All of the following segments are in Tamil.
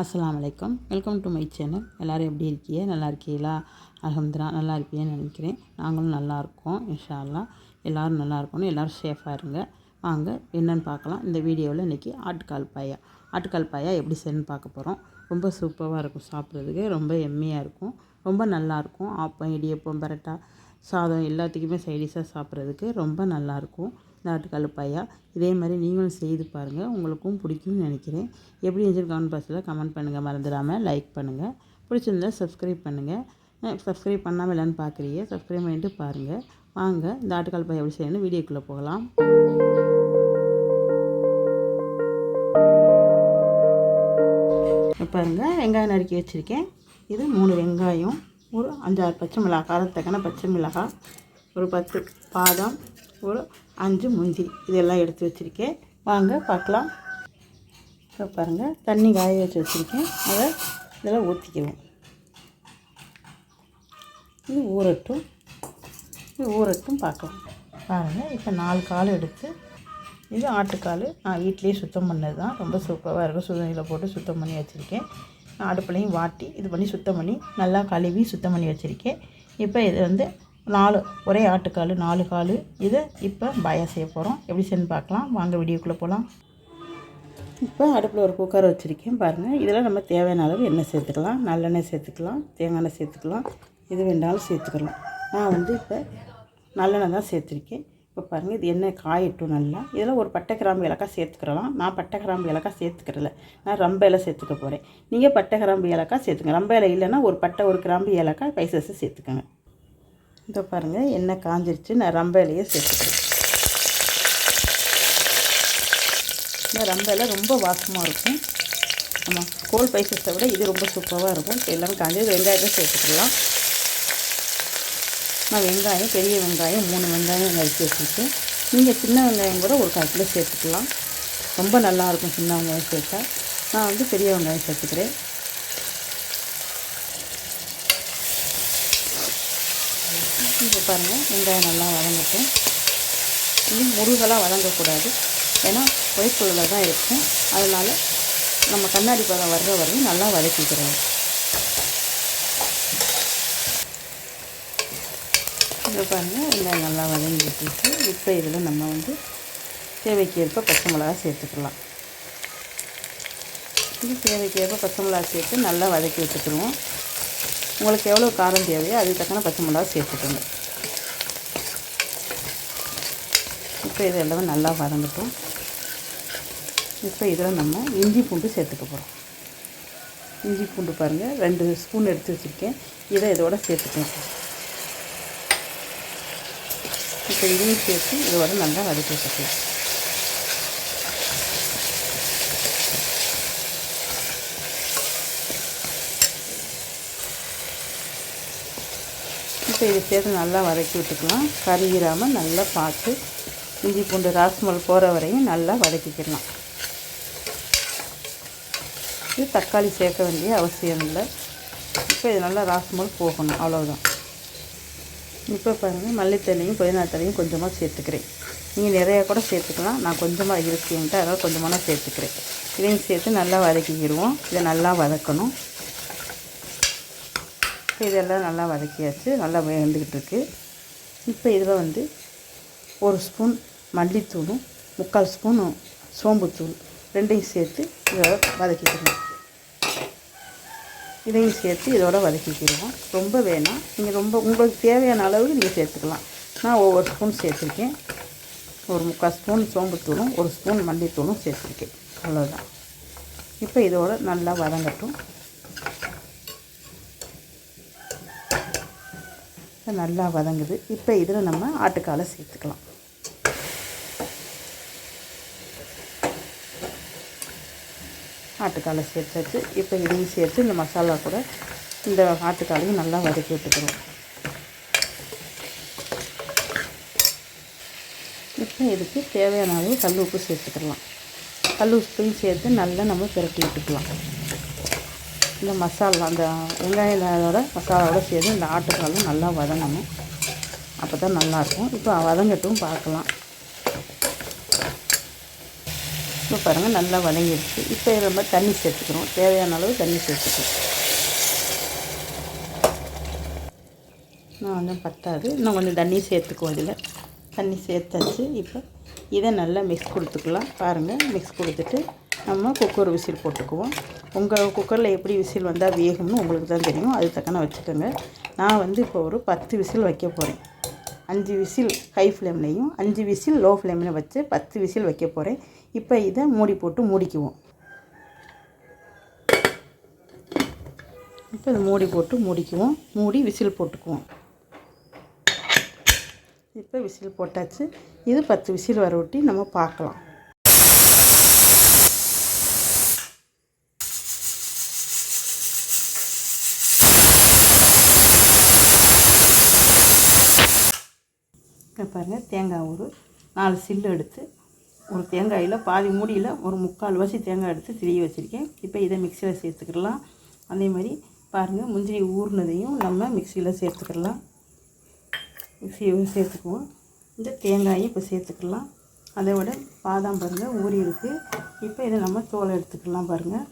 அஸ்லாம் வலைக்கம் வெல்கம் டு மை சேனல் எல்லோரும் எப்படி இருக்கீங்க? நல்லா இருக்கீங்களா? அல்ஹம்துலில்லாஹ் நல்லா இருப்பீங்கன்னு நினைக்கிறேன். நாங்களும் நல்லா இருக்கோம் இன்ஷா அல்லா எல்லோரும் நல்லா இருக்கணும். எல்லோரும் சேஃபாக இருங்க. வாங்க என்னென்னு பார்க்கலாம். இந்த வீடியோவில் இன்றைக்கி ஆட்டுக்கால் பாயா. ஆட்டுக்கால் பாயா எப்படி செய்யணும்னு பார்க்க போகிறோம் ரொம்ப சூப்பராக இருக்கும் சாப்பிட்றதுக்கு. ரொம்ப எம்மையாக இருக்கும். ரொம்ப நல்லாயிருக்கும் ஆப்பம் இடியப்பம் பரோட்டா சாதம் எல்லாத்துக்குமே சைடிஷாக சாப்பிட்றதுக்கு ரொம்ப நல்லாயிருக்கும் இந்த ஆட்டுக்கால் பாயா இதே மாதிரி நீங்களும் செய்து பாருங்கள் உங்களுக்கும் பிடிக்கும்னு நினைக்கிறேன். எப்படி இருந்துச்சு கமெண்ட் பாக்ஸில் கமெண்ட் பண்ணுங்கள் மறந்துடாமல் லைக் பண்ணுங்கள் பிடிச்சிருந்தா சப்ஸ்கிரைப் பண்ணுங்கள் சப்ஸ்கிரைப் பண்ணாமல் இல்லைன்னு பார்க்குறீங்க. சப்ஸ்கிரைப் பண்ணிட்டு பாருங்கள் வாங்க இந்த ஆட்டுக்கால் பாயா எப்படி செய்யணும் வீடியோக்குள்ளே போகலாம். பாருங்கள் வெங்காயம் நறுக்கி வச்சுருக்கேன். இது மூணு வெங்காயம் ஒரு அஞ்சாறு பச்சை மிளகா காரத்தக்கான பச்சை மிளகாய் ஒரு பத்து பாதாம் ஒரு அஞ்சு முந்திரி. இதெல்லாம் எடுத்து வச்சுருக்கேன். வாங்க பார்க்கலாம். இப்போ பாருங்கள் தண்ணி காய வச்சு வச்சுருக்கேன். அதை இதெல்லாம் ஊற்றிக்குவோம் இது ஊறட்டும். இது ஊறட்டும் பார்க்கலாம். பாருங்கள் இப்போ நாலு கால் எடுத்து இது ஆட்டுக்கால். நான் வீட்லேயே சுத்தம் பண்ணது தான். ரொம்ப சூப்பராக இருக்கும். சுடுதண்ணியில் போட்டு சுத்தம் பண்ணி வச்சுருக்கேன். அடுப்புலையும் வாட்டி இது பண்ணி சுத்தம் பண்ணி நல்லா கழுவி சுத்தம் பண்ணி வச்சுருக்கேன். இப்போ இது வந்து நாலு ஒரே ஆட்டுக்கால் நாலு கால். இதை இப்போ பாயா செய்ய போகிறோம் எப்படி செஞ்சு பார்க்கலாம். வாங்க வீடியோக்குள்ளே போகலாம் இப்போ அடுப்பில் ஒரு குக்கர் வச்சுருக்கேன். பாருங்கள் இதில் நம்ம தேவையான அளவு எண்ணெய் சேர்த்துக்கலாம். நல்லெண்ணெய் சேர்த்துக்கலாம். தேங்காய் எண்ணெய் சேர்த்துக்கலாம். எது வேண்டாலும் சேர்த்துக்கலாம். நான் வந்து இப்போ நல்லெண்ணெய் தான் சேர்த்துருக்கேன். இப்போ பாருங்கள் இது எண்ணெய் காயட்டும் நல்லா. இதில் ஒரு பட்டை கிராம்பு ஏலக்காய் சேர்த்துக்கிறலாம் நான் பட்டை கிராம்பு ஏலக்காய் சேர்த்துக்கிறல நான் ரொம்ப இலை சேர்த்துக்க போகிறேன் நீங்கள் பட்டை கிராம்பு ஏலக்காய் சேர்த்துங்க. ரொம்ப இலை இல்லைன்னா ஒரு பட்டை ஒரு கிராம்பு ஏலக்காய் பைசஸை சேர்த்துக்கோங்க. இதோ பாருங்கள் எண்ணெய் காஞ்சிருச்சு. நான் ரம்ப இலையை சேர்த்துக்கிறேன். இந்த ரம்ப ரொம்ப வாசமாக இருக்கும். ஆமாம் கோல் பைசஸை விட இது ரொம்ப சூப்பராக இருக்கும். எல்லாமே காஞ்சி வெங்காயத்தை சேர்த்துக்கலாம். நான் வெங்காயம் பெரிய வெங்காயம் மூணு வெங்காயம் நறுக்கி வச்சுருக்கேன். நீங்கள் சின்ன வெங்காயம் கூட ஒரு கால் கிலோ சேர்த்துக்கலாம். ரொம்ப நல்லாயிருக்கும் சின்ன வெங்காயம் சேர்த்தா. நான் வந்து பெரிய வெங்காயம் சேர்த்துக்கிறேன். இப்போ பாருங்கள் வெங்காயம் நல்லா வதங்கட்டும். இது முருகலாக வதங்கக்கூடாது. ஏன்னா ஒயிட் தான் இருக்கும். அதனால் நம்ம கண்ணாடி பதம் வர்ற வரையும் நல்லா வதக்கிக்கிறோம். இதை பாருங்கள் வெங்காயம் நல்லா வதங்கிட்டு இப்போ இதில் நம்ம வந்து தேவைக்கு ஏற்ப பச்சை மிளகா சேர்த்துக்கலாம். இது தேவைக்கு ஏற்ப பச்சை மிளகா சேர்த்து நல்லா வதக்கி வச்சுக்கிடுவோம். உங்களுக்கு எவ்வளோ காரம் தேவையோ அதுக்கு தக்கன பச்சை மிளகா சேர்த்துக்கோங்க. இப்போ இது எல்லாமே நல்லா வதங்கட்டும். இப்போ இதில் நம்ம இஞ்சி பூண்டு சேர்த்துக்க போகிறோம். இஞ்சி பூண்டு பாருங்கள் ரெண்டு ஸ்பூன் எடுத்து வச்சுருக்கேன். இதை இதோட சேர்த்துக்கேன் இப்போ இதையும் சேர்த்து இதோட நல்லா வதக்கி வச்சுக்கலாம். இப்போ இதை சேர்த்து நல்லா வதக்கி விட்டுக்கலாம். கருகிராமல் நல்லா பார்த்து இஞ்சி பூண்டு ராஸ்மல் போகிற வரையும் நல்லா வதக்கிக்கலாம். இது தக்காளி சேர்க்க வேண்டிய அவசியம் இல்லை. இப்போ இது நல்லா ராஸ்மல் போகணும் அவ்வளோதான் இப்போ பாருங்கள் மல்லித்தலையும் புதினாத்தலையும் கொஞ்சமாக சேர்த்துக்கிறேன். நீங்கள் நிறையா கூட சேர்த்துக்கலாம். நான் கொஞ்சமாக இருக்குன்ட்டு அதனால் கொஞ்சமாக சேர்த்துக்கிறேன். இதையும் சேர்த்து நல்லா வதக்கிக்கிடுவோம். இதை நல்லா வதக்கணும். இப்போ இதெல்லாம் நல்லா வதக்கியாச்சு நல்லா வெந்துக்கிட்டு இருக்குது இப்போ இதில் வந்து ஒரு ஸ்பூன் மல்லித்தூளும் முக்கால் ஸ்பூனும் சோம்புத்தூள் ரெண்டையும் சேர்த்து இதோட வதக்கிக்கிறோம் இதையும் சேர்த்து இதோட வதக்கிக்கிடுவோம் ரொம்ப வேணாம். நீங்கள் ரொம்ப உங்களுக்கு தேவையான அளவுக்கு நீங்கள் சேர்த்துக்கலாம். நான் ஒவ்வொரு ஸ்பூன் சேர்த்துருக்கேன். ஒரு முக்கால் ஸ்பூன் சோம்புத்தூளும் ஒரு ஸ்பூன் மல்லித்தூளும் சேர்த்துருக்கேன். அவ்வளோதான் இப்போ இதோட நல்லா வதங்கட்டும். நல்லா வதங்குது. இப்போ இதில் நம்ம ஆட்டுக்காலை சேர்த்துக்கலாம். ஆட்டுக்காலை சேர்த்தாச்சு. இப்போ இதையும் சேர்த்து இந்த மசாலா கூட இந்த ஆட்டுக்காலையும் நல்லா வதக்கி விட்டுக்கிறோம். இப்போ இதுக்கு தேவையான அளவு கல் உப்பு சேர்த்துக்கலாம். கல் உப்பையும் சேர்த்து நல்லா நம்ம பிரட்டி விட்டுக்கலாம். இந்த மசாலா அந்த வெங்காயத்தோட மசாலாவோட சேர்த்து இந்த ஆட்டுக்காலும் நல்லா வதங்கணும். அப்போ தான் நல்லாயிருக்கும் இப்போ வதங்கட்டும் பார்க்கலாம். இப்போ பாருங்கள் நல்லா வதங்கிடுச்சு. இப்போ நம்ம தண்ணி சேர்த்துக்கிறோம். தேவையான அளவு தண்ணி சேர்த்துக்கிறோம். நான் கொஞ்சம் பத்தாது. இன்னும் கொஞ்சம் தண்ணி சேர்த்துக்குவோம் இதில். தண்ணி சேர்த்தாச்சு. இப்போ இதை நல்லா மிக்ஸ் கொடுத்துக்கலாம். பாருங்கள் மிக்ஸ் கொடுத்துட்டு நம்ம குக்கர் விசில் போட்டுக்குவோம். உங்கள் குக்கரில் எப்படி விசில் வந்தால் வேகும்னு உங்களுக்கு தான் தெரியும். அது தக்கன வச்சுக்கோங்க. நான் வந்து இப்போ ஒரு பத்து விசில் வைக்க போகிறேன் அஞ்சு விசில் ஹை ஃப்ளேம்லேயும் அஞ்சு விசில் லோ ஃப்ளேமில் வச்சு பத்து விசில் வைக்க போகிறேன் இப்போ இதை மூடி போட்டு மூடிக்குவோம். இப்போ இதை மூடி போட்டு மூடிக்குவோம். மூடி விசில் போட்டுக்குவோம். இப்போ விசில் போட்டாச்சு. இது பத்து விசில் வர ஒட்டி நம்ம பார்க்கலாம். இப்போ பாருங்கள் தேங்காய் ஒரு நாலு சில்லு எடுத்து ஒரு தேங்காயில் பாதி மூடியில் ஒரு முக்கால் வாசி தேங்காய் எடுத்து திரிய வச்சுருக்கேன். இப்போ இதை மிக்சியில் சேர்த்துக்கிடலாம் அதே மாதிரி பாருங்கள் முந்திரி ஊறினதையும் நம்ம மிக்சியில் சேர்த்துக்கிடலாம் மிக்சியை சேர்த்துக்குவோம். இந்த தேங்காயும் இப்போ சேர்த்துக்கலாம். அதை விட பாதாம் பாருங்கள் ஊறி இருக்குது இப்போ இதை நம்ம தோலை எடுத்துக்கலாம் பாருங்கள்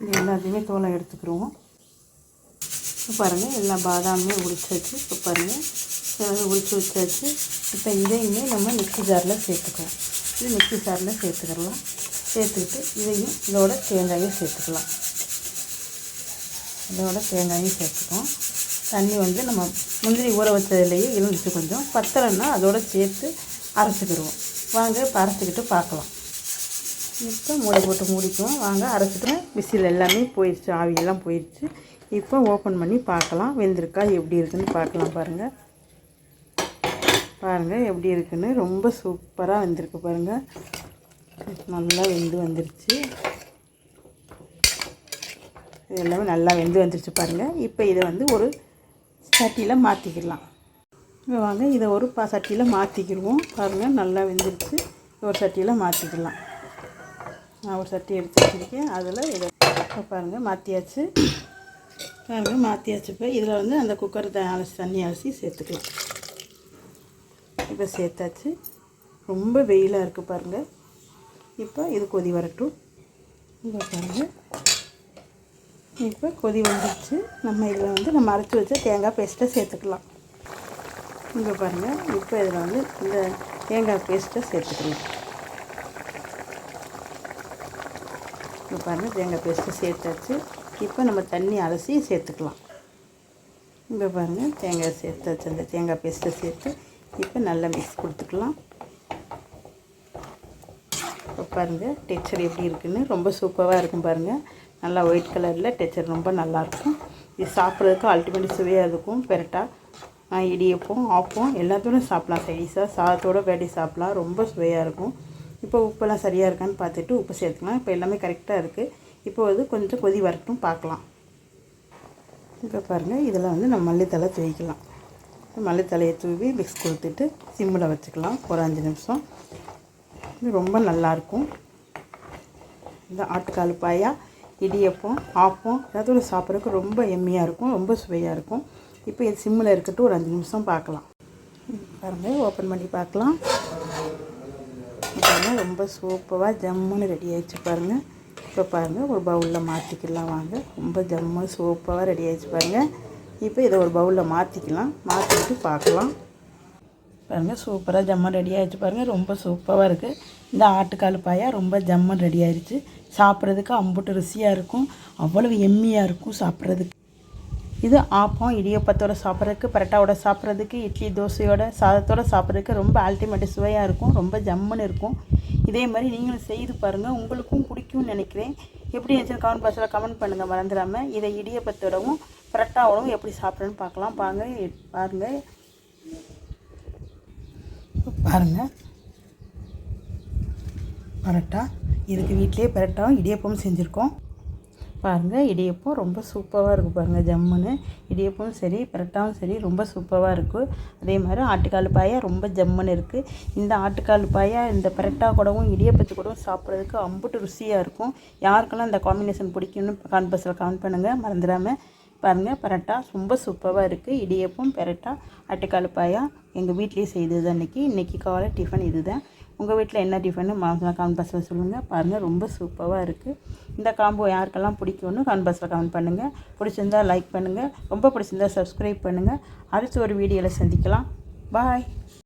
இது எல்லாத்தையுமே தோலை எடுத்துக்கிடுவோம் இப்போ பாருங்கள் எல்லா பாதாமுமே உரிச்சாச்சு. இப்போ பாருங்கள் எல்லாமே உரிச்சு வச்சாச்சு. இப்போ இதையுமே நம்ம மிக்ஸி ஜாரில் சேர்த்துக்கலாம். இது மிக்சி ஜாரில் சேர்த்துக்கலாம். சேர்த்துக்கிட்டு இதையும் இதோட தேங்காயும் சேர்த்துக்கலாம். இதோட தேங்காயும் சேர்த்துக்கோம். தண்ணி வந்து நம்ம முந்திரி ஊற வச்சதுலேயே இருந்துச்சு கொஞ்சம். பத்தலைன்னா அதோட சேர்த்து அரைச்சிக்கிடுவோம். வாங்க இப்போ அரைச்சிக்கிட்டு பார்க்கலாம். இப்போ மூடி போட்டு மூடிக்குவோம். வாங்க அரைச்சிட்டு விசில் எல்லாமே போயிடுச்சு. ஆவியெல்லாம் போயிடுச்சு. இப்போ ஓப்பன் பண்ணி பார்க்கலாம். வெந்திருக்கா எப்படி இருக்குன்னு பார்க்கலாம் பாருங்கள் பாருங்கள் எப்படி இருக்குன்னு. ரொம்ப சூப்பராக வெந்திருக்கு பாருங்கள் நல்லா வெந்து வந்துருச்சு. இது எல்லாமே நல்லா வெந்து வந்துருச்சு பாருங்கள் இப்போ இதை வந்து ஒரு சட்டியில் மாற்றிக்கிடலாம் இப்போ வாங்க இதை ஒரு பா சட்டியில் மாற்றிக்கிடுவோம் பாருங்கள் நல்லா வெந்துருச்சு. ஒரு சட்டியில் மாற்றிக்கலாம் நான் ஒரு சட்டி எடுத்து வச்சுருக்கேன். அதில் இதை பாருங்கள் மாற்றியாச்சு பாருங்கள் மாற்றியாச்சு இப்போ இதில் வந்து அந்த குக்கர் த அலசி தண்ணி அலசி சேர்த்துக்கலாம். இப்போ சேர்த்தாச்சு. ரொம்ப வெயிலாக இருக்குது பாருங்கள் இப்போ இது கொதி வரட்டும். இப்போ பாருங்கள் இப்போ கொதி வந்துடுச்சு நம்ம இதில் வந்து நம்ம அரைச்சி வச்ச தேங்காய் பேஸ்ட்டை சேர்த்துக்கலாம். இங்கே பாருங்கள் இப்போ இதில் வந்து இந்த தேங்காய் பேஸ்ட்டை சேர்த்துக்கலாம். இப்போ பாருங்கள் தேங்காய் பேஸ்ட்டை சேர்த்தாச்சு. இப்போ நம்ம தண்ணி அலசி சேர்த்துக்கலாம். இப்போ பாருங்கள் தேங்காய் சேர்த்து வச்சிருந்த தேங்காய் பேஸ்ட்டை சேர்த்து இப்போ நல்லா மிக்ஸ் கொடுத்துக்கலாம். இப்போ பாருங்கள் டெக்ஸ்சர் எப்படி இருக்குன்னு. ரொம்ப சூப்பராக இருக்கும் பாருங்கள் நல்லா ஒயிட் கலரில் டெக்ஸ்சர் ரொம்ப நல்லாயிருக்கும் இது சாப்பிட்றதுக்கு அல்டிமேட் சுவையாக இருக்கும். பெரட்டாக இடியப்பம் ஆப்பம் எல்லாத்தோட சாப்பிட்லாம். சைடிஸாக சாதத்தோட வேட்டி சாப்பிட்லாம். ரொம்ப சுவையாக இருக்கும். இப்போ உப்பெல்லாம் சரியாக இருக்கான்னு பார்த்துட்டு உப்பு சேர்த்துக்கலாம். இப்போ எல்லாமே கரெக்டாக இருக்குது இப்போது வந்து கொஞ்சம் கொதி வரட்டும் பார்க்கலாம். இப்போ பாருங்கள் இதில் வந்து நம்ம மல்லித்தலை துவைக்கலாம். மல்லித்தலையை தூவி மிக்ஸ் கொடுத்துட்டு சிம்மில் வச்சுக்கலாம். ஒரு அஞ்சு நிமிஷம். இது ரொம்ப நல்லாயிருக்கும். இந்த ஆட்டுக்கால் பாயா இடியப்பம் ஆப்பம் ஏதாவது சாப்பிட்றதுக்கு ரொம்ப எம்மியாக இருக்கும் ரொம்ப சுவையாக இருக்கும். இப்போ இது சிம்மில் இருக்கட்டும் ஒரு அஞ்சு நிமிஷம் பார்க்கலாம். பாருங்கள் ஓப்பன் பண்ணி பார்க்கலாம். பாருங்கள் ரொம்ப சூப்பராக ஜம்முன்னு ரெடி ஆகிடுச்சு பாருங்கள் இப்போ பாருங்கள் ஒரு பவுலில் மாற்றிக்கலாம் வாங்க. ரொம்ப ஜம்மு சூப்பராக ரெடி ஆகிடுச்சு பாருங்கள் இப்போ இதை ஒரு பவுலில் மாற்றிக்கலாம் மாற்றிட்டு பார்க்கலாம். பாருங்கள் சூப்பராக ஜம்மன் ரெடி ஆகிடுச்சு பாருங்கள் ரொம்ப சூப்பராக இருக்குது இந்த ஆட்டுக்கால் பாயா ரொம்ப ஜம்மன் ரெடி ஆயிடுச்சு. சாப்பிட்றதுக்கு அம்புட்டு ருசியாக இருக்கும். அவ்வளவு எம்மியாக இருக்கும் சாப்பிட்றதுக்கு. இது ஆப்பம் இடியப்பத்தோடு சாப்பிட்றதுக்கு பரோட்டாவோட சாப்பிட்றதுக்கு இட்லி தோசையோட சாதத்தோட சாப்பிட்றதுக்கு ரொம்ப அல்டிமேட் சுவையாக இருக்கும் ரொம்ப ஜம்முன்னு இருக்கும். இதே மாதிரி நீங்களும் செய்து பாருங்கள் உங்களுக்கும் பிடிக்கும்னு நினைக்கிறேன். எப்படி இருந்துச்சுன்னு கமெண்ட் பாக்ஸில் கமெண்ட் பண்ணுங்கள் மறந்துடாமல் இதை இடியப்பத்தோடவும் பரோட்டாவோடவும் எப்படி சாப்பிட்றேன்னு பார்க்கலாம். பாருங்கள் பாருங்கள் பாருங்கள் பரோட்டா. இதுக்கு வீட்டிலேயே பரோட்டாவும் இடியப்பமும் செஞ்சுருக்கோம். பாருங்கள் இடியப்பம் ரொம்ப சூப்பராக இருக்கும் பாருங்கள் ஜம்முன்னு. இடியப்பமும் சரி பரட்டாவும் சரி ரொம்ப சூப்பராக இருக்கும் அதே மாதிரி ஆட்டுக்கால் பாயா ரொம்ப ஜம்முன்னு இருக்குது இந்த ஆட்டுக்கால் பாயா இந்த பரட்டா கூடவும் இடியப்பத்து கூடவும் சாப்பிட்றதுக்கு அம்புட்டு ருசியாக இருக்கும். யாருக்கெல்லாம் இந்த காம்பினேஷன் பிடிக்கும்னு கான் பஸ்ஸில் கமெண்ட் பண்ணுங்கள் மறந்துடாமல் பாருங்கள் பரோட்டா ரொம்ப சூப்பராக இருக்குது இடியப்பம் பரோட்டா ஆட்டுக்கால் பாயா எங்கள் வீட்லேயே செய்தது அன்றைக்கி இன்றைக்கி காலை டிஃபன் இது தான் உங்கள் வீட்டில் என்ன டிஃபனு மாதம் கமெண்ட் பாக்ஸில் சொல்லுங்கள் பாருங்கள் ரொம்ப சூப்பராக இருக்குது இந்த காம்போ யாருக்கெல்லாம் பிடிக்கும்னு கமெண்ட் பாக்ஸில் கமெண்ட் பண்ணுங்கள் பிடிச்சிருந்தா லைக் பண்ணுங்கள் ரொம்ப பிடிச்சிருந்தா சப்ஸ்கிரைப் பண்ணுங்கள் அடுத்த ஒரு வீடியோவில் சந்திக்கலாம். பாய்